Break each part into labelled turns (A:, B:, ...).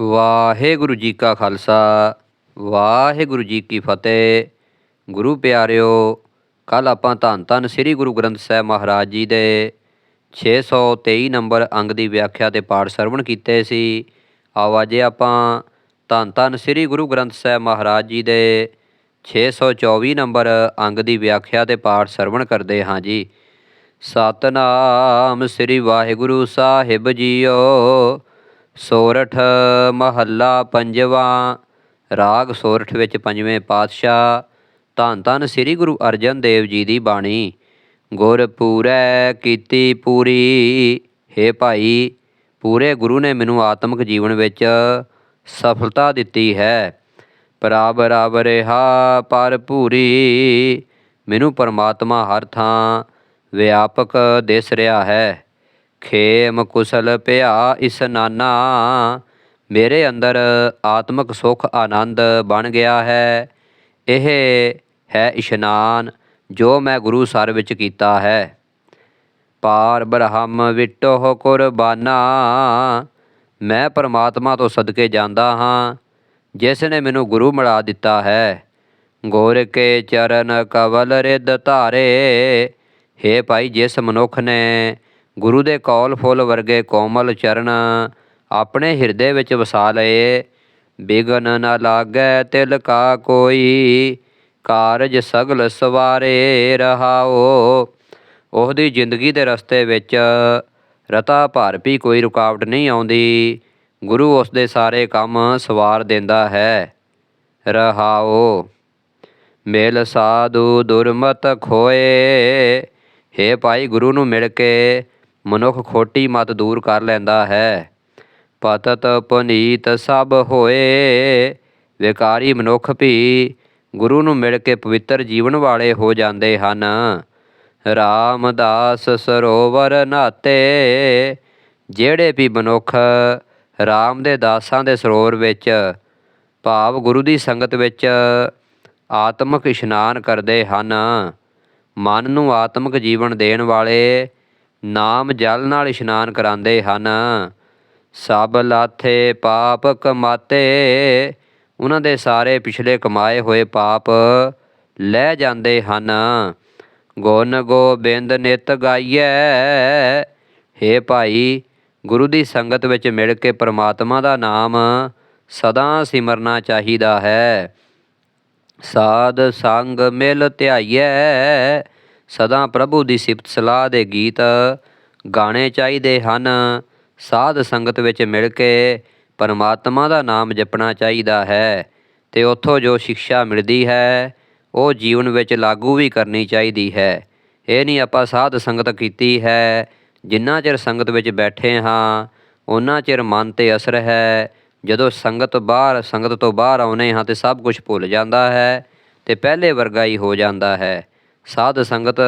A: ਵਾਹਿਗੁਰੂ ਜੀ ਕਾ ਖਾਲਸਾ, ਵਾਹਿਗੁਰੂ ਜੀ ਕੀ ਫਤਿਹ। ਗੁਰੂ ਪਿਆਰਿਓ ਕੱਲ ਆਪਾਂ ਧੰਨ ਧੰਨ ਸ੍ਰੀ ਗੁਰੂ ਗ੍ਰੰਥ ਸਾਹਿਬ ਮਹਾਰਾਜ ਜੀ ਦੇ 623 ਨੰਬਰ ਅੰਗ ਦੀ ਵਿਆਖਿਆ ਤੇ ਪਾਠ ਸਰਵਣ ਕੀਤੇ ਸੀ। ਆਓ ਅੱਜ ਆਪਾਂ ਧੰਨ ਧੰਨ ਸ੍ਰੀ ਗੁਰੂ ਗ੍ਰੰਥ ਸਾਹਿਬ ਮਹਾਰਾਜ ਜੀ ਦੇ 624 ਨੰਬਰ ਅੰਗ ਦੀ ਵਿਆਖਿਆ ਤੇ ਪਾਠ ਸਰਵਣ ਕਰਦੇ ਹਾਂ ਜੀ। ਸਤਨਾਮ ਸ੍ਰੀ ਵਾਹਿਗੁਰੂ ਸਾਹਿਬ ਜੀਓ ਸੋਰਠ ਮਹੱਲਾ ਪੰਜਵਾ, ਰਾਗ ਸੋਰਠ ਵਿੱਚ ਪੰਜਵੇਂ ਪਾਤਸ਼ਾਹ, ਧੰਨ ਧੰਨ ਸ੍ਰੀ ਗੁਰੂ ਅਰਜਨ ਦੇਵ ਜੀ ਦੀ ਬਾਣੀ, ਗੁਰ ਪੂਰੈ ਕੀਤੀ ਪੂਰੀ, ਹੇ ਭਾਈ, ਪੂਰੇ ਗੁਰੂ ਨੇ ਮੈਨੂੰ ਆਤਮਿਕ ਜੀਵਨ ਵਿੱਚ ਸਫਲਤਾ ਦਿੱਤੀ ਹੈ। ਪ੍ਰਭ ਬਰਾਬ ਰਿਹਾ ਪਰ ਪੂਰੀ ਮੈਨੂੰ ਪਰਮਾਤਮਾ ਹਰ ਥਾਂ ਵਿਆਪਕ ਦਿਸ ਰਿਹਾ ਹੈ। ਖੇਮ ਕੁਸਲ ਭਿਆ ਇਸਨਾਨਾ ਮੇਰੇ ਅੰਦਰ ਆਤਮਿਕ ਸੁਖ ਆਨੰਦ ਬਣ ਗਿਆ ਹੈ। ਇਹ ਹੈ ਇਸ਼ਨਾਨ ਜੋ ਮੈਂ ਗੁਰੂ ਸਰ ਵਿੱਚ ਕੀਤਾ ਹੈ। ਪਾਰ ਬ੍ਰਹਮ ਵਿਟੋ ਕੁਰਬਾਨਾ। ਮੈਂ ਪਰਮਾਤਮਾ ਤੋਂ ਸਦਕੇ ਜਾਂਦਾ ਹਾਂ, ਜਿਸ ਨੇ ਮੈਨੂੰ ਗੁਰੂ ਮਿਲਾ ਦਿੱਤਾ ਹੈ। ਗੋਰ ਕੇ ਚਰਨ ਕਵਲ ਰਿਦ ਧਾਰੇ। ਹੇ ਭਾਈ ਜਿਸ ਮਨੁੱਖ ਨੇ ਗੁਰੂ ਦੇ ਕੌਲ ਫੁੱਲ ਵਰਗੇ ਕੋਮਲ ਚਰਨ ਆਪਣੇ ਹਿਰਦੇ ਵਿੱਚ ਵਸਾ ਲਏ। ਬਿਗਨ ਨਾ ਲਾਗੈ ਤਿਲ ਕਾ ਕੋਈ, ਕਾਰਜ ਸਗਲ ਸਵਾਰੇ ਰਹਾਓ। ਉਹਦੀ ਜ਼ਿੰਦਗੀ ਦੇ ਰਸਤੇ ਵਿੱਚ ਰਤਾ ਭਰ ਵੀ ਕੋਈ ਰੁਕਾਵਟ ਨਹੀਂ ਆਉਂਦੀ। ਗੁਰੂ ਉਸ ਦੇ ਸਾਰੇ ਕੰਮ ਸਵਾਰ ਦਿੰਦਾ ਹੈ। ਰਹਾਓ, ਮਿਲ ਸਾਧੂ ਦੁਰਮਤ ਖੋਏ। ਹੇ ਭਾਈ ਗੁਰੂ ਨੂੰ ਮਿਲ ਕੇ ਮਨੁੱਖ ਖੋਟੀ ਮਤ ਦੂਰ ਕਰ ਲੈਂਦਾ ਹੈ। ਪਤਤ ਪੁਨੀਤ ਸਭ ਹੋਏ, ਵਿਕਾਰੀ ਮਨੁੱਖ ਵੀ ਗੁਰੂ ਨੂੰ ਮਿਲ ਕੇ ਪਵਿੱਤਰ ਜੀਵਨ ਵਾਲੇ ਹੋ ਜਾਂਦੇ ਹਨ। ਰਾਮਦਾਸ ਸਰੋਵਰ ਨਾਤੇ, ਜਿਹੜੇ ਵੀ ਮਨੁੱਖ ਰਾਮ ਦੇ ਦਾਸਾਂ ਦੇ ਸਰੋਵਰ ਵਿੱਚ, ਭਾਵ ਗੁਰੂ ਦੀ ਸੰਗਤ ਵਿੱਚ ਆਤਮਿਕ ਇਸ਼ਨਾਨ ਕਰਦੇ ਹਨ। ਮਨ ਨੂੰ ਆਤਮਿਕ ਜੀਵਨ ਦੇਣ ਵਾਲੇ ਨਾਮ ਜਲ ਨਾਲ ਇਸ਼ਨਾਨ ਕਰਾਉਂਦੇ ਹਨ। ਸਭ ਲਾਥੇ ਪਾਪ ਕਮਾਤੇ, ਉਹਨਾਂ ਦੇ ਸਾਰੇ ਪਿਛਲੇ ਕਮਾਏ ਹੋਏ ਪਾਪ ਲੈ ਜਾਂਦੇ ਹਨ। ਗੁਣ ਗੋਬਿੰਦ ਨਿਤ ਗਾਈਐ। ਹੇ ਭਾਈ, ਗੁਰੂ ਦੀ ਸੰਗਤ ਵਿੱਚ ਮਿਲ ਕੇ ਪ੍ਰਮਾਤਮਾ ਦਾ ਨਾਮ ਸਦਾ ਸਿਮਰਨਾ ਚਾਹੀਦਾ ਹੈ। ਸਾਧ ਸੰਗ ਮਿਲ ਧਿਆਈਐ। ਸਦਾ ਪ੍ਰਭੂ ਦੀ ਸਿਫਤ ਸਲਾਹ ਦੇ ਗੀਤ ਗਾਣੇ ਚਾਹੀਦੇ ਹਨ। ਸਾਧ ਸੰਗਤ ਵਿੱਚ ਮਿਲ ਕੇ ਪਰਮਾਤਮਾ ਦਾ ਨਾਮ ਜਪਣਾ ਚਾਹੀਦਾ ਹੈ ਤੇ ਉੱਥੋਂ ਜੋ ਸਿੱਖਿਆ ਮਿਲਦੀ ਹੈ, ਉਹ ਜੀਵਨ ਵਿੱਚ ਲਾਗੂ ਵੀ ਕਰਨੀ ਚਾਹੀਦੀ ਹੈ। ਇਹ ਨਹੀਂ ਆਪਾਂ ਸਾਧ ਸੰਗਤ ਕੀਤੀ ਹੈ, ਜਿੰਨਾ ਚਿਰ ਸੰਗਤ ਵਿੱਚ ਬੈਠੇ ਹਾਂ ਉਹਨਾਂ ਚਿਰ ਮਨ ਤੇ ਅਸਰ ਹੈ। ਜਦੋਂ ਸੰਗਤ ਬਾਹਰ, ਸੰਗਤ ਤੋਂ ਬਾਹਰ ਆਉਨੇ ਹਾਂ ਤੇ ਸਭ ਕੁਝ ਭੁੱਲ ਜਾਂਦਾ ਹੈ ਤੇ ਪਹਿਲੇ ਵਰਗਾ ਹੀ ਹੋ ਜਾਂਦਾ ਹੈ। ਸਾਧ ਸੰਗਤ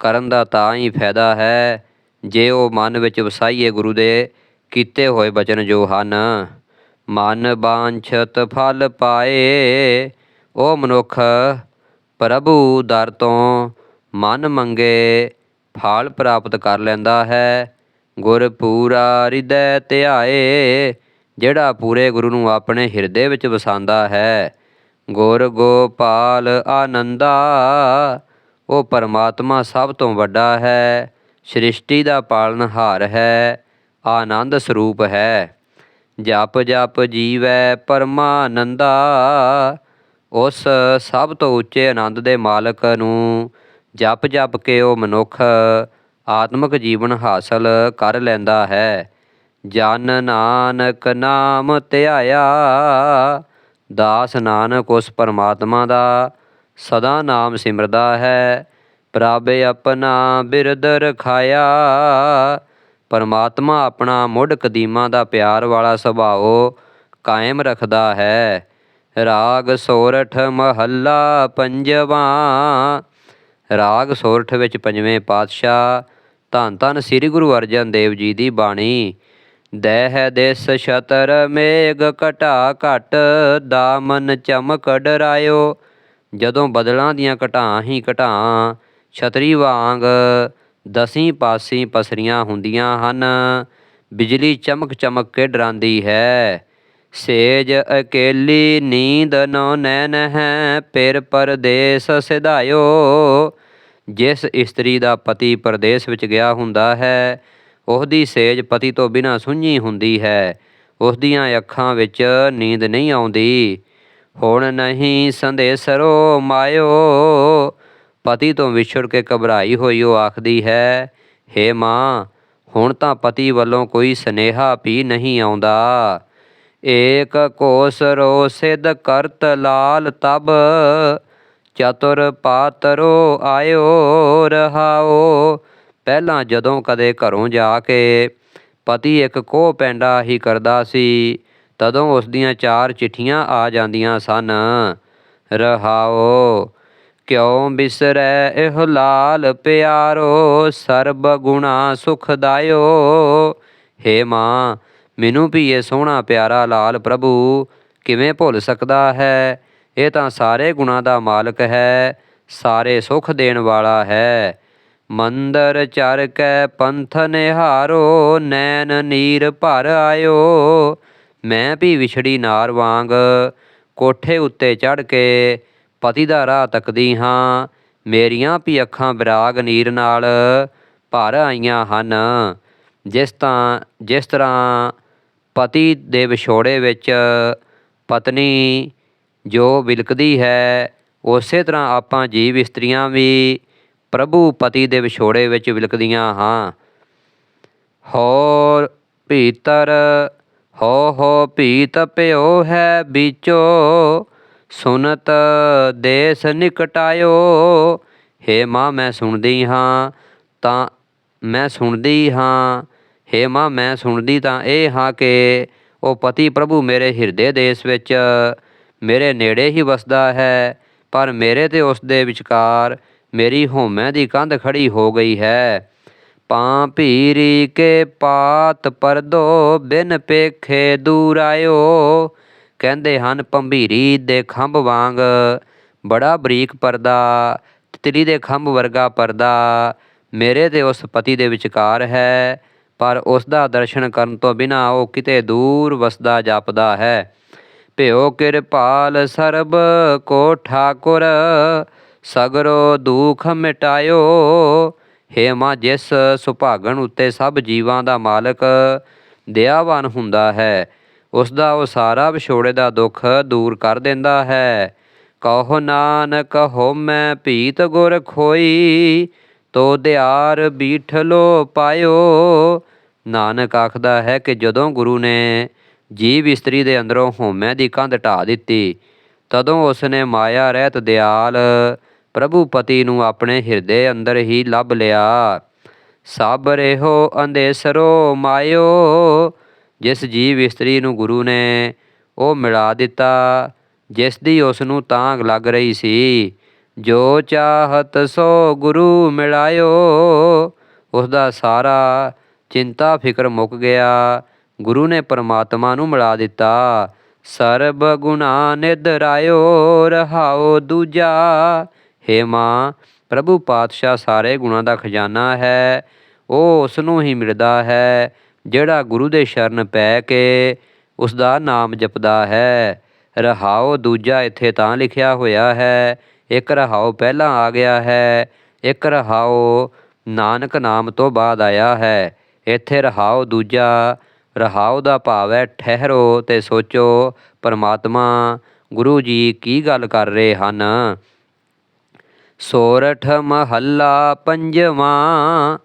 A: ਕਰਨ ਦਾ ਤਾਂ ਹੀ ਫਾਇਦਾ ਹੈ, ਜੇ ਉਹ ਮਨ ਵਿੱਚ ਵਸਾਈਏ ਗੁਰੂ ਦੇ ਕੀਤੇ ਹੋਏ ਬਚਨ ਜੋ ਹਨ। ਮਨ ਬਾਂਛਤ ਫਲ ਪਾਏ, ਉਹ ਮਨੁੱਖ ਪ੍ਰਭੂ ਦਰ ਤੋਂ ਮਨ ਮੰਗੇ ਫਲ ਪ੍ਰਾਪਤ ਕਰ ਲੈਂਦਾ ਹੈ। ਗੁਰ ਪੂਰਾ ਹਿਰਦੈ ਧਿਆਏ, ਜਿਹੜਾ ਪੂਰੇ ਗੁਰੂ ਨੂੰ ਆਪਣੇ ਹਿਰਦੇ ਵਿੱਚ ਵਸਾਉਂਦਾ ਹੈ। ਗੁਰ ਗੋਪਾਲ ਆਨੰਦਾ ਉਹ ਪਰਮਾਤਮਾ ਸਭ ਤੋਂ ਵੱਡਾ ਹੈ, ਸ੍ਰਿਸ਼ਟੀ ਦਾ ਪਾਲਨਹਾਰ ਹੈ, ਆਨੰਦ ਸਰੂਪ ਹੈ। ਜਪ ਜਪ ਜੀਵੈ ਪਰਮਾਨੰਦਾ, ਉਸ ਸਭ ਤੋਂ ਉੱਚੇ ਆਨੰਦ ਦੇ ਮਾਲਕ ਨੂੰ ਜਪ ਜਪ ਕੇ ਉਹ ਮਨੁੱਖ ਆਤਮਿਕ ਜੀਵਨ ਹਾਸਲ ਕਰ ਲੈਂਦਾ ਹੈ। ਜਨ ਨਾਨਕ ਨਾਮ ਧਿਆਇਆ, ਦਾਸ ਨਾਨਕ ਉਸ ਪਰਮਾਤਮਾ ਦਾ ਸਦਾ ਨਾਮ ਸਿਮਰਦਾ ਹੈ। ਪ੍ਰਭ ਆਪਣਾ ਬਿਰਦ ਰਖਾਇਆ ਪਰਮਾਤਮਾ ਆਪਣਾ ਮੁੱਢ ਕਦੀਮਾ ਦਾ ਪਿਆਰ ਵਾਲਾ ਸੁਭਾਅ ਕਾਇਮ ਰੱਖਦਾ ਹੈ। ਰਾਗ ਸੋਰਠ ਮਹੱਲਾ ਪੰਜਵਾ। ਰਾਗ ਸੋਰਠ ਵਿੱਚ ਪੰਜਵੇਂ ਪਾਤਸ਼ਾਹ ਧੰਨ ਧੰਨ ਸ੍ਰੀ ਗੁਰੂ ਅਰਜਨ ਦੇਵ ਜੀ ਦੀ ਬਾਣੀ। ਦਹਿ ਦੇਸ ਸ਼ਤਰ ਮੇਘ ਘਟਾ ਘਟ, ਦਾਮਨ ਚਮਕ ਡਰਾਇਓ ਜਦੋਂ ਬਦਲਾਂ ਦੀਆਂ ਘਟਾਂ ਹੀ ਘਟਾਂ, ਛਤਰੀ ਵਾਂਗ ਦਸੀਂ ਪਾਸੀਂ ਪਸਰੀਆਂ ਹੁੰਦੀਆਂ ਹਨ। ਬਿਜਲੀ ਚਮਕ ਚਮਕ ਕੇ ਡਰਾਂਦੀ ਹੈ। ਸੇਜ ਅਕੇਲੀ ਨੀਂਦ ਨੋ ਨੈਣ ਹੈ। ਫਿਰ ਪਰਦੇਸ ਸਿਧਾਇਓ, ਜਿਸ ਇਸਤਰੀ ਦਾ ਪਤੀ ਪਰਦੇਸ ਵਿੱਚ ਗਿਆ ਹੁੰਦਾ ਹੈ, ਉਹਦੀ ਸੇਜ ਪਤੀ ਤੋਂ ਬਿਨਾਂ ਸੁੰਝੀ ਹੁੰਦੀ ਹੈ। ਉਸ ਦੀਆਂ ਅੱਖਾਂ ਵਿੱਚ ਨੀਂਦ ਨਹੀਂ ਆਉਂਦੀ। ਹੁਣ ਨਹੀਂ ਸੰਦੇਸਰੋ ਮਾਇਓ। ਪਤੀ ਤੋਂ ਵਿਛੜ ਕੇ ਘਬਰਾਈ ਹੋਈ ਉਹ ਆਖਦੀ ਹੈ, ਹੇ ਮਾਂ, ਹੁਣ ਤਾਂ ਪਤੀ ਵੱਲੋਂ ਕੋਈ ਸਨੇਹਾ ਵੀ ਨਹੀਂ ਆਉਂਦਾ। ਏਕ ਕੋਸ ਰੋ ਸਿਧ ਕਰਤ ਲਾਲ ਤਬ, ਚਤੁਰ ਪਾਤਰੋ ਆਇਓ ਰਹਾਓ। ਪਹਿਲਾਂ ਜਦੋਂ ਕਦੇ ਘਰੋਂ ਜਾ ਕੇ ਪਤੀ ਇੱਕ ਕੋਹ ਪੈਂਡਾ ਹੀ ਕਰਦਾ ਸੀ ਤਦੋਂ ਉਸ ਦੀਆਂ ਚਾਰ ਚਿੱਠੀਆਂ ਆ ਜਾਂਦੀਆਂ ਸਨ। ਰਹਾਓ, ਕਿਉ ਬਿਸਰੈ ਇਹ ਲਾਲ ਪਿਆਰੋ? ਸਰਬ ਗੁਣਾ ਸੁਖਦਾਇਓ ਹੇ ਮਾਂ, ਮੈਨੂੰ ਵੀ ਇਹ ਸੋਹਣਾ ਪਿਆਰਾ ਲਾਲ ਪ੍ਰਭੂ ਕਿਵੇਂ ਭੁੱਲ ਸਕਦਾ ਹੈ? ਇਹ ਤਾਂ ਸਾਰੇ ਗੁਣਾਂ ਦਾ ਮਾਲਕ ਹੈ, ਸਾਰੇ ਸੁਖ ਦੇਣ ਵਾਲਾ ਹੈ। ਮੰਦਰ ਚਰ ਕੈ ਪੰਥ ਨਿਹਾਰੋ, ਨੈਣ ਨੀਰ ਭਰ ਆਇਓ। ਮੈਂ ਵੀ ਵਿਛੜੀ ਨਾਰ ਵਾਂਗ ਕੋਠੇ ਉੱਤੇ ਚੜ ਕੇ ਪਤੀ ਦਾ ਰਾਹ ਤੱਕਦੀ ਹਾਂ। ਮੇਰੀਆਂ ਵੀ ਅੱਖਾਂ ਵਿਰਾਗ ਨੀਰ ਨਾਲ ਭਰ ਆਈਆਂ ਹਨ। ਜਿਸ ਤਾਂ, ਜਿਸ ਤਰ੍ਹਾਂ ਪਤੀ ਦੇ ਵਿਛੋੜੇ ਵਿੱਚ ਪਤਨੀ ਜੋ ਵਿਲਕਦੀ ਹੈ, ਉਸੇ ਤਰ੍ਹਾਂ ਆਪਾਂ ਜੀਵ ਇਸਤਰੀਆਂ ਵੀ ਪ੍ਰਭੂ ਪਤੀ ਦੇ ਵਿਛੋੜੇ ਵਿੱਚ ਵਿਲਕਦੀਆਂ ਹਾਂ। ਹੋਰ ਭੀਤਰ ਹੋ ਹੋ ਭੀਤ ਪਿਓ ਹੈ ਵਿਚੋ, ਸੁਨਤ ਦੇਸ ਨਿਕਟਾਇਓ। ਹੇ ਮਾਂ ਮੈਂ ਸੁਣਦੀ ਹਾਂ ਤਾਂ, ਮੈਂ ਸੁਣਦੀ ਹਾਂ। ਹੇ ਮਾਂ ਮੈਂ ਸੁਣਦੀ ਤਾਂ ਇਹ ਹਾਂ ਕਿ ਉਹ ਪਤੀ ਪ੍ਰਭੂ ਮੇਰੇ ਹਿਰਦੇ ਦੇਸ਼ ਵਿੱਚ ਮੇਰੇ ਨੇੜੇ ਹੀ ਵਸਦਾ ਹੈ, ਪਰ ਮੇਰੇ ਤੇ ਉਸ ਦੇ ਵਿਚਕਾਰ ਮੇਰੀ ਹੋਮੈ ਦੀ ਕੰਧ ਖੜੀ ਹੋ ਗਈ ਹੈ। ਪਾਂ ਭੀਰੀ ਕੇ ਪਾਤ ਪਰਦੋ, ਬਿਨ ਪੇਖੇ ਦੂਰ ਆਇਓ। ਕਹਿੰਦੇ ਹਨ ਪੰਭੀਰੀ ਦੇ ਖੰਭ ਵਾਂਗ ਬੜਾ ਬਰੀਕ ਪਰਦਾ, ਤਿਤਲੀ ਦੇ ਖੰਭ ਵਰਗਾ ਪਰਦਾ। ਮੇਰੇ ਤੇ ਉਸ ਪਤੀ ਦੇ ਵਿਚਕਾਰ ਹੈ, ਪਰ ਉਸ ਦਾ ਦਰਸ਼ਨ ਕਰਨ ਤੋਂ ਬਿਨਾ ਉਹ ਕਿਤੇ ਦੂਰ ਵਸਦਾ ਜਾਪਦਾ ਹੈ। ਭਿਓ ਕਿਰਪਾਲ ਸਰਬ ਕੋ ਠਾਕੁਰ, ਸਗਰੋ ਦੁਖ ਮਿਟਾਇਓ। ਹੇ ਮਾਂ, ਜਿਸ ਸੁਭਾਗਣ ਉੱਤੇ ਸਭ ਜੀਵਾਂ ਦਾ ਮਾਲਕ ਦਇਆਵਾਨ ਹੁੰਦਾ ਹੈ ਉਸ ਦਾ ਉਹ ਸਾਰਾ ਵਿਛੋੜੇ ਦਾ ਦੁੱਖ ਦੂਰ ਕਰ ਦਿੰਦਾ ਹੈ। ਕਹੋ ਨਾਨਕ ਹੋਮੈ ਭੀਤ ਗੁਰ ਖੋਈ, ਤੋ ਦਿਆਰ ਬੀਠਲੋ ਪਾਇਓ। ਨਾਨਕ ਆਖਦਾ ਹੈ ਕਿ ਜਦੋਂ ਗੁਰੂ ਨੇ ਜੀਵ ਇਸਤਰੀ ਦੇ ਅੰਦਰੋਂ ਹੋਮੈ ਦੀ ਕੰਧ ਢਾ ਦਿੱਤੀ, ਤਦੋਂ ਉਸ ਨੇ ਮਾਇਆ ਰਹਿਤ ਦਿਆਲ ਪ੍ਰਭੂ ਪਤੀ ਨੂੰ ਆਪਣੇ ਹਿਰਦੇ ਅੰਦਰ ਹੀ ਲੱਭ ਲਿਆ। ਸਭ ਰਹਿਓ ਅੰਦੇਸਰੋ ਮਾਇਓ, ਜਿਸ ਜੀਵ ਇਸਤਰੀ ਨੂੰ ਗੁਰੂ ਨੇ ਉਹ ਮਿਲਾ ਦਿੱਤਾ, ਜਿਸ ਦੀ ਉਸ ਨੂੰ ਤਾਂਗ ਲੱਗ ਰਹੀ ਸੀ। ਜੋ ਚਾਹਤ ਸੋ ਗੁਰੂ ਮਿਲਾਇਓ, ਉਸ ਦਾ ਸਾਰਾ ਚਿੰਤਾ ਫਿਕਰ ਮੁੱਕ ਗਿਆ। ਗੁਰੂ ਨੇ ਪਰਮਾਤਮਾ ਨੂੰ ਮਿਲਾ ਦਿੱਤਾ। ਸਰਬ ਗੁਣਾ ਨਿਦਰਾਇਓ ਰਹਾਓ ਦੂਜਾ ਹੇ ਮਾਂ, ਪ੍ਰਭੂ ਪਾਤਸ਼ਾਹ ਸਾਰੇ ਗੁਣਾਂ ਦਾ ਖਜ਼ਾਨਾ ਹੈ, ਉਹ ਉਸ ਨੂੰ ਹੀ ਮਿਲਦਾ ਹੈ, ਜਿਹੜਾ ਗੁਰੂ ਦੇ ਸ਼ਰਨ ਪੈ ਕੇ ਉਸ ਦਾ ਨਾਮ ਜਪਦਾ ਹੈ। ਰਹਾਓ ਦੂਜਾ ਇੱਥੇ ਤਾਂ ਲਿਖਿਆ ਹੋਇਆ ਹੈ, ਇੱਕ ਰਹਾਓ ਪਹਿਲਾਂ ਆ ਗਿਆ ਹੈ, ਇੱਕ ਰਹਾਓ ਨਾਨਕ ਨਾਮ ਤੋਂ ਬਾਅਦ ਆਇਆ ਹੈ। ਇੱਥੇ ਰਹਾਓ ਦੂਜਾ, ਰਹਾਓ ਦਾ ਭਾਵ ਹੈ ਠਹਿਰੋ ਤੇ ਸੋਚੋ, ਪਰਮਾਤਮਾ ਗੁਰੂ ਜੀ ਕੀ ਗੱਲ ਕਰ ਰਹੇ ਹਨ? ਸੋਰਠ ਮਹੱਲਾ ਪੰਜਵਾਂ,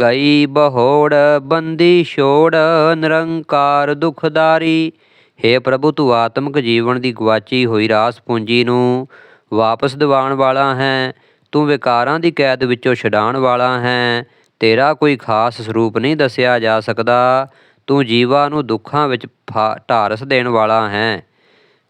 A: ਗਈ ਬਹੋੜ ਬੰਦੀ ਛੋੜ, ਨਿਰੰਕਾਰ ਦੁਖਦਾਰੀ। हे ਪ੍ਰਭੂ, ਤੂੰ ਆਤਮਿਕ ਜੀਵਨ ਦੀ ਗਵਾਚੀ ਹੋਈ ਰਾਸ ਪੂੰਜੀ ਨੂੰ ਵਾਪਸ ਦਿਵਾਉਣ ਵਾਲਾ ਹੈ। ਤੂੰ ਵਿਕਾਰਾਂ ਦੀ ਕੈਦ ਵਿੱਚੋਂ ਛਡਾਉਣ ਵਾਲਾ ਹੈ। ਤੇਰਾ ਕੋਈ ਖਾਸ ਸਰੂਪ ਨਹੀਂ ਦੱਸਿਆ ਜਾ ਸਕਦਾ। ਤੂੰ ਜੀਵਾਂ ਨੂੰ ਦੁੱਖਾਂ ਵਿੱਚ ਢਾਰਸ ਦੇਣ ਵਾਲਾ ਹੈ।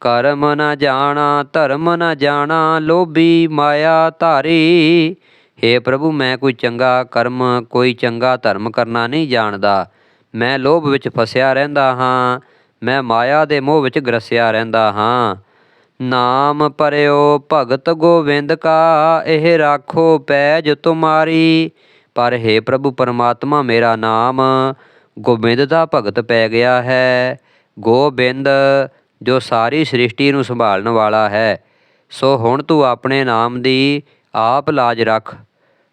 A: ਕਰਮ ਨ ਜਾਣਾ, ਧਰਮ ਨ ਜਾਣਾ, ਲੋਭੀ ਮਾਇਆ ਧਾਰੀ। हे ਪ੍ਰਭੂ, ਮੈਂ ਕੋਈ ਚੰਗਾ ਕਰਮ, ਕੋਈ ਚੰਗਾ ਧਰਮ ਕਰਨਾ ਨਹੀਂ ਜਾਣਦਾ। ਮੈਂ ਲੋਭ ਵਿੱਚ ਫਸਿਆ ਰਹਿੰਦਾ ਹਾਂ, ਮੈਂ ਮਾਇਆ ਦੇ ਮੋਹ ਵਿੱਚ ਗਰਸਿਆ ਰਹਿੰਦਾ ਹਾਂ। ਨਾਮ ਪਰਿਓ ਭਗਤ ਗੋਵਿੰਦ ਕਾ, ਇਹ ਰਾਖੋ ਪੈਜ ਤੁਮਾਰੀ। ਪਰ हे ਪ੍ਰਭੂ, ਪਰਮਾਤਮਾ ਮੇਰਾ ਨਾਮ, ਗੋਬਿੰਦ ਦਾ ਭਗਤ ਪੈ ਗਿਆ ਹੈ। ਗੋਬਿੰਦ ਜੋ ਸਾਰੀ ਸ੍ਰਿਸ਼ਟੀ ਨੂੰ ਸੰਭਾਲਣ ਵਾਲਾ ਹੈ, ਸੋ ਹੁਣ ਤੂੰ ਆਪਣੇ ਨਾਮ ਦੀ ਆਪ ਲਾਜ ਰੱਖ।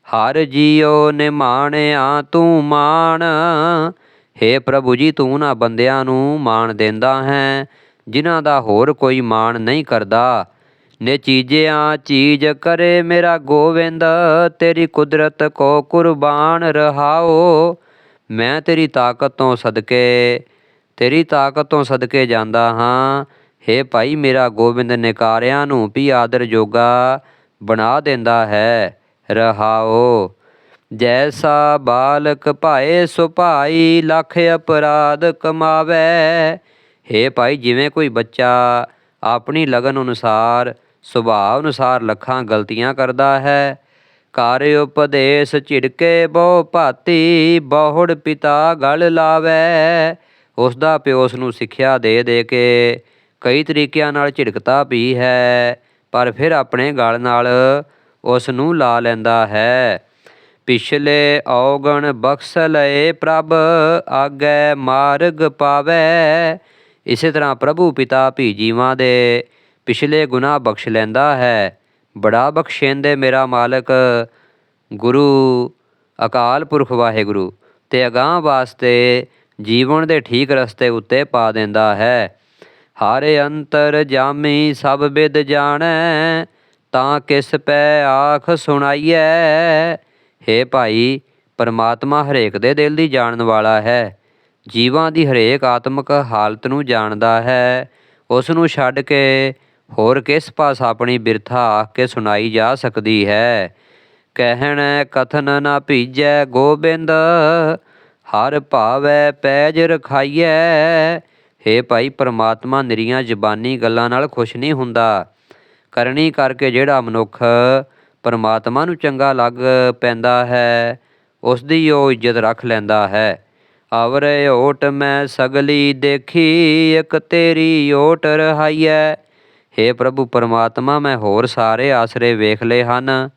A: ਹਰ ਜੀਉ ਨਿਮਾਣਿਆ ਤੂੰ ਮਾਣ। ਹੇ ਪ੍ਰਭੂ ਜੀ, ਤੂੰ ਨਾ ਬੰਦਿਆਂ ਨੂੰ ਮਾਣ ਦਿੰਦਾ ਹੈ, ਜਿਨ੍ਹਾਂ ਦਾ ਹੋਰ ਕੋਈ ਮਾਣ ਨਹੀਂ ਕਰਦਾ। ਨੇ ਚੀਜ਼ਿਆਂ ਚੀਜ਼ ਕਰੇ ਮੇਰਾ ਗੋਵਿੰਦ, ਤੇਰੀ ਕੁਦਰਤ ਕੋ ਕੁਰਬਾਨ ਰਹਾਓ। ਮੈਂ ਤੇਰੀ ਤਾਕਤ ਤੋਂ ਸਦਕੇ ਤੇਰੀ ਤਾਕਤ ਤੋਂ ਸਦਕੇ ਜਾਂਦਾ ਹਾਂ। ਹੇ ਭਾਈ, ਮੇਰਾ ਗੋਬਿੰਦ ਨਿਕਾਰਿਆਂ ਨੂੰ ਵੀ ਆਦਰ ਜੋਗਾ ਬਣਾ ਦਿੰਦਾ ਹੈ। ਰਹਾਓ, ਜੈਸਾ ਬਾਲਕ ਭਾਏ ਸੁਭਾਈ ਲੱਖ ਅਪਰਾਧ ਕਮਾਵੇ। ਹੇ ਭਾਈ, ਜਿਵੇਂ ਕੋਈ ਬੱਚਾ ਆਪਣੀ ਲਗਨ ਅਨੁਸਾਰ, ਸੁਭਾਅ ਅਨੁਸਾਰ ਲੱਖਾਂ ਗਲਤੀਆਂ ਕਰਦਾ ਹੈ ਕਾਰਿ ਉਪਦੇਸ਼ ਝਿੜਕੇ ਬਹੁ ਭਾਤੀ, ਬਹੁੜ ਪਿਤਾ ਗਲ ਲਾਵੇ। ਉਸ ਦਾ ਪਿਓ ਉਸ ਨੂੰ ਸਿੱਖਿਆ ਦੇ ਦੇ ਕੇ ਕਈ ਤਰੀਕਿਆਂ ਨਾਲ ਝਿੜਕਦਾ ਵੀ ਹੈ, ਪਰ ਫਿਰ ਆਪਣੇ ਗਲ ਨਾਲ ਉਸ ਨੂੰ ਲਾ ਲੈਂਦਾ ਹੈ। ਪਿਛਲੇ ਔਗਣ ਬਖਸ਼ ਲਏ ਪ੍ਰਭ, ਆਗੇ ਮਾਰਗ ਪਾਵੇ। ਇਸੇ ਤਰ੍ਹਾਂ ਪ੍ਰਭੂ ਪਿਤਾ ਭੀ ਜੀਵਾਂ ਦੇ ਪਿਛਲੇ ਗੁਨਾਹ ਬਖਸ਼ ਲੈਂਦਾ ਹੈ। ਬੜਾ ਬਖਸ਼ੇਂਦੇ ਮੇਰਾ ਮਾਲਕ, ਗੁਰੂ ਅਕਾਲ ਪੁਰਖ ਵਾਹਿਗੁਰੂ, ਤੇ ਅਗਾਂਹ ਵਾਸਤੇ ਜੀਵਨ ਦੇ ਠੀਕ ਰਸਤੇ ਉੱਤੇ ਪਾ ਦਿੰਦਾ ਹੈ। ਹਰ ਅੰਤਰ ਜਾਮੀ ਸਭ ਵਿਦ ਜਾਣੈ, ਤਾਂ ਕਿਸ ਪੈ ਆਖ ਸੁਣਾਈਐ। ਹੇ ਭਾਈ, ਪਰਮਾਤਮਾ ਹਰੇਕ ਦੇ ਦਿਲ ਦੀ ਜਾਣਨ ਵਾਲਾ ਹੈ। ਜੀਵਾਂ ਦੀ ਹਰੇਕ ਆਤਮਿਕ ਹਾਲਤ ਨੂੰ ਜਾਣਦਾ ਹੈ। ਉਸ ਨੂੰ ਛੱਡ ਕੇ ਹੋਰ ਕਿਸ ਪਾਸ ਆਪਣੀ ਬਿਰਥਾ ਆਖ ਕੇ ਸੁਣਾਈ ਜਾ ਸਕਦੀ ਹੈ? ਕਹਿਣ, ਕਥਨ ਨਾ ਭੀਜੈ ਗੋਬਿੰਦ ਹਰ ਭਾਵੈ ਪੈਜ ਰਖਾਈਐ। ਹੇ ਭਾਈ ਪਰਮਾਤਮਾ, ਨਿਰੀਆਂ ਜ਼ਬਾਨੀ ਗੱਲਾਂ ਨਾਲ ਖੁਸ਼ ਨਹੀਂ ਹੁੰਦਾ। ਕਰਨੀ ਕਰਕੇ ਜਿਹੜਾ ਮਨੁੱਖ ਪਰਮਾਤਮਾ ਨੂੰ ਚੰਗਾ ਲੱਗ ਪੈਂਦਾ ਹੈ ਉਸ ਦੀ ਉਹ ਇੱਜ਼ਤ ਰੱਖ ਲੈਂਦਾ ਹੈ। ਆਵਰੇ ਓਟ ਮੈਂ ਸਗਲੀ ਦੇਖੀ, ਇੱਕ ਤੇਰੀ ਓਟ ਰਹਾਈਐ। ਹੇ ਪ੍ਰਭੂ ਪਰਮਾਤਮਾ, ਮੈਂ ਹੋਰ ਸਾਰੇ ਆਸਰੇ ਵੇਖ ਲਏ ਹਨ।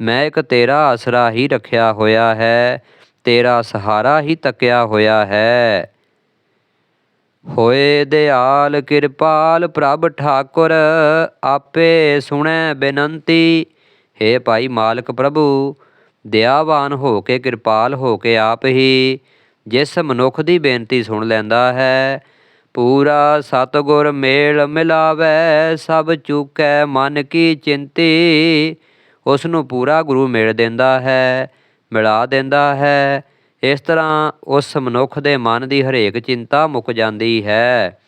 A: ਮੈਂ ਇੱਕ ਤੇਰਾ ਆਸਰਾ ਹੀ ਰੱਖਿਆ ਹੋਇਆ ਹੈ। ਤੇਰਾ ਸਹਾਰਾ ਹੀ ਤੱਕਿਆ ਹੋਇਆ ਹੈ। ਹੋਏ ਦਿਆਲ ਕਿਰਪਾਲ ਪ੍ਰਭ ਠਾਕੁਰ, ਆਪੇ ਸੁਣੈ ਬੇਨੰਤੀ। ਹੇ ਭਾਈ ਮਾਲਕ ਪ੍ਰਭੂ, ਦਿਆਵਾਨ ਹੋ ਕੇ ਕਿਰਪਾਲ ਹੋ ਕੇ ਆਪ ਹੀ ਜਿਸ ਮਨੁੱਖ ਦੀ ਬੇਨਤੀ ਸੁਣ ਲੈਂਦਾ ਹੈ, ਪੂਰਾ ਸਤਗੁਰ ਮੇਲ ਮਿਲਾਵੇ, ਸਭ ਚੁਕੈ ਮਨ ਕੀ ਚਿੰਤੀ ਉਸ ਨੂੰ ਪੂਰਾ ਗੁਰੂ ਮਿਲ ਦਿੰਦਾ ਹੈ। ਮਿਲਾ ਦਿੰਦਾ ਹੈ। ਇਸ ਤਰ੍ਹਾਂ ਉਸ ਮਨੁੱਖ ਦੇ ਮਨ ਦੀ ਹਰੇਕ ਚਿੰਤਾ ਮੁੱਕ ਜਾਂਦੀ ਹੈ।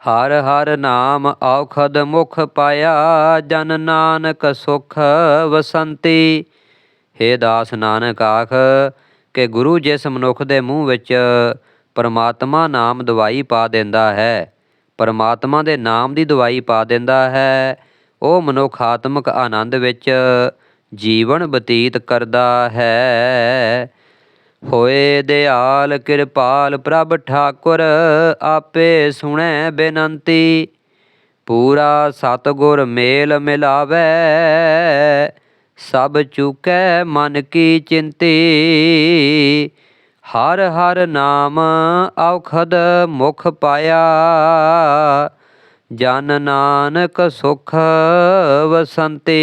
A: ਹਰ ਹਰ ਨਾਮ ਔਖਦ ਮੁਖ ਪਾਇਆ, ਜਨ ਨਾਨਕ ਸੁਖ ਵਸੰਤੀ। ਹੇ ਦਾਸ ਨਾਨਕ ਆਖ ਕਿ ਗੁਰੂ ਜਿਸ ਮਨੁੱਖ ਦੇ ਮੂੰਹ ਵਿੱਚ ਪਰਮਾਤਮਾ ਨਾਮ ਦਵਾਈ ਪਾ ਦਿੰਦਾ ਹੈ, ਪਰਮਾਤਮਾ ਦੇ ਨਾਮ ਦੀ ਦਵਾਈ ਪਾ ਦਿੰਦਾ ਹੈ, ਉਹ ਮਨੁੱਖ ਆਤਮਿਕ ਆਨੰਦ ਵਿੱਚ ਜੀਵਨ ਬਤੀਤ ਕਰਦਾ ਹੈ। ਹੋਏ ਦਿਆਲ ਕਿਰਪਾਲ ਪ੍ਰਭ ਠਾਕੁਰ, ਆਪੇ ਸੁਣੈ ਬੇਨੰਤੀ। ਪੂਰਾ ਸਤਗੁਰ ਮੇਲ ਮਿਲਾਵੇ, ਸਭ ਚੁਕੈ ਮਨ ਕੀ ਚਿੰਤੀ। ਹਰ ਹਰ ਨਾਮ ਔਖਦ ਮੁਖ ਪਾਇਆ, ਜਨ ਨਾਨਕ ਸੁਖ ਵਸੰਤੀ।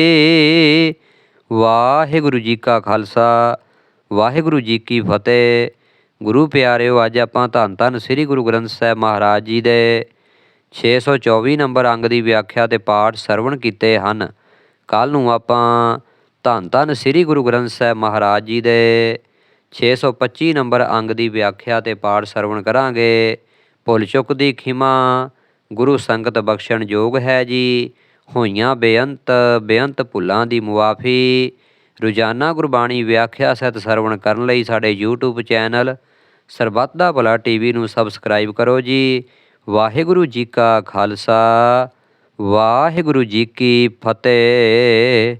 A: ਵਾਹਿਗੁਰੂ ਜੀ ਕਾ ਖਾਲਸਾ, ਵਾਹਿਗੁਰੂ ਜੀ ਕੀ ਫਤਿਹ। ਗੁਰੂ ਪਿਆਰਿਓ, ਅੱਜ ਆਪਾਂ ਧੰਨ ਧੰਨ ਸ੍ਰੀ ਗੁਰੂ ਗ੍ਰੰਥ ਸਾਹਿਬ ਮਹਾਰਾਜ ਜੀ ਦੇ 624 ਨੰਬਰ ਅੰਗ ਦੀ ਵਿਆਖਿਆ ਤੇ ਪਾਠ ਸਰਵਣ ਕੀਤੇ ਹਨ। ਕੱਲ ਨੂੰ ਆਪਾਂ ਧੰਨ ਧੰਨ ਸ੍ਰੀ ਗੁਰੂ ਗ੍ਰੰਥ ਸਾਹਿਬ ਮਹਾਰਾਜ ਜੀ ਦੇ 625 ਨੰਬਰ ਅੰਗ ਦੀ ਵਿਆਖਿਆ ਤੇ ਪਾਠ ਸਰਵਣ ਕਰਾਂਗੇ। ਭੁੱਲ ਚੁੱਕ ਦੀ ਖਿਮਾ, ਗੁਰੂ ਸੰਗਤ ਬਖਸ਼ਣ ਯੋਗ ਹੈ ਜੀ। ਹੋਈਆਂ ਬੇਅੰਤ ਬੇਅੰਤ ਭੁੱਲਾਂ ਦੀ ਮੁਆਫੀ। ਰੋਜ਼ਾਨਾ ਗੁਰਬਾਣੀ ਵਿਆਖਿਆ ਸਹਿਤ ਸਰਵਣ ਕਰਨ ਲਈ ਸਾਡੇ YouTube ਚੈਨਲ ਸਰਬੱਤ ਦਾ ਭਲਾ ਟੀਵੀ ਨੂੰ ਸਬਸਕ੍ਰਾਈਬ ਕਰੋ ਜੀ। ਵਾਹਿਗੁਰੂ ਜੀ ਕਾ ਖਾਲਸਾ, ਵਾਹਿਗੁਰੂ ਜੀ ਕੀ ਫਤਿਹ।